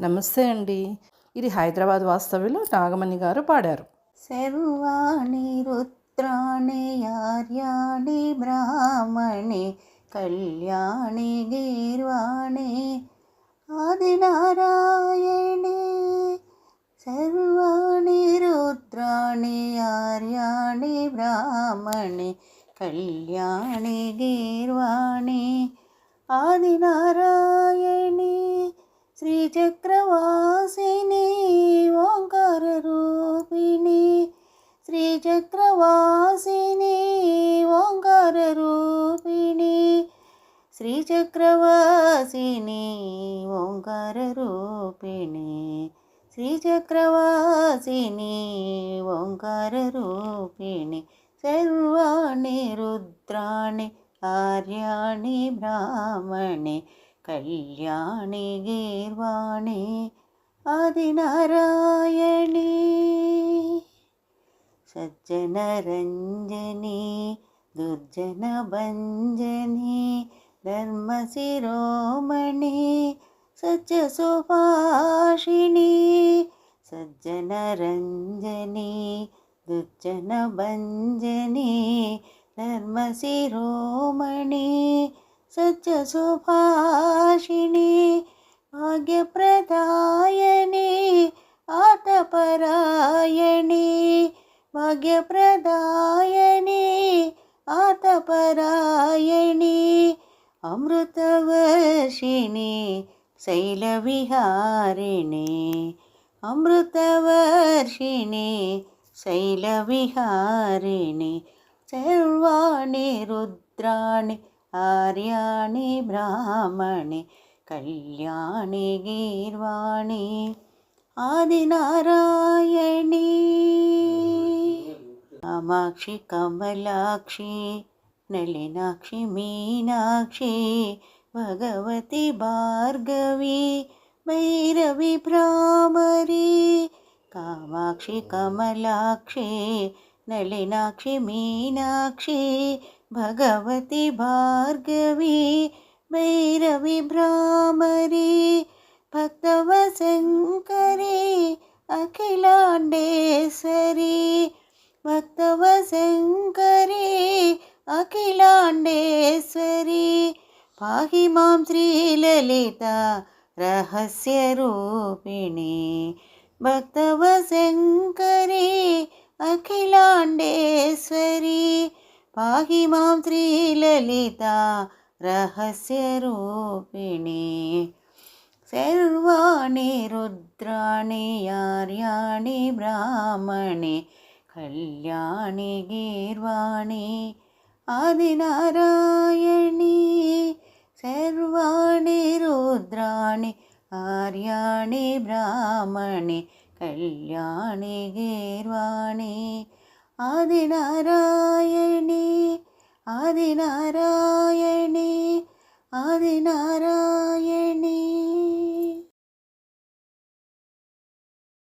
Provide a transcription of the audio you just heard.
నమస్తే అండి. ఇది హైదరాబాద్ వాస్తవ్యలో నాగమణి గారు పాడారు. సర్వాణి రుద్రాణి ఆర్యాణి బ్రాహ్మణి కళ్యాణి గీర్వాణి ఆదినారాయణి. సర్వాణి రుద్రాణి ఆర్యాణి బ్రాహ్మణి కళ్యాణి గీర్వాణి ఆదినారాయణ శ్రీచక్రవాసిని ఓంకార రూపిణి శ్రీచక్రవాసిని ఓంకార రూపిణి శ్రీచక్రవాసిని ఓంకార రూపిణి శ్రీచక్రవాసిని ఓంకార రూపిణి సర్వాణి రుద్రాణి ఆర్యాణి బ్రాహ్మణి. कल्याणि गीर्वाणि आदिनारायणि सज्जनरञ्जनी दुर्जनभञ्जनि धर्मशिरोमणि सज्जसुपाशिणि सज्जनरञ्जनी दुर्जनभञ्जनि धर्मशिरोमणि దుర్జన భంజని ధర్మశిరోమణి సత్య సుభాషిణి భాగ్యప్రదాయని ఆతపరాయణి భాగ్యప్రదాయని ఆతపరాయణి అమృతవర్షిణి శైలవిహారిణి ആര്യാണി ബ്രാഹ്മണി കല്യാണി ഗീർവാണി ആദിനാരായണി കാമാക്ഷി കമലാക്ഷി നളിനാക്ഷി മീനാക്ഷി ഭഗവതി ഭാർഗവി ഭൈരവി ഭ്രാമരി കാമാക്ഷി കമലാക്ഷി നളിനാക്ഷി മീനാക്ഷി కామాక్షి కమలాక్షి నళినాక్షి మీనాక్షి భగవతి భార్గవి భైరవి భ్రామరి భక్తవ శంకరి అఖిలాండేశ్వరి భక్తవ శంకరి पाहि मां त्रिललिता रहस्यरूपिणी सर्वाणि रुद्राणि यार्याणि ब्राह्मणे कल्याणि गीर्वाणि आदिनारायणी सर्वाणि रुद्राणि आर्याणि ब्राह्मणे कल्याणि गीर्वाणि ஆதிநாராயணே ஆதிநாராயணே.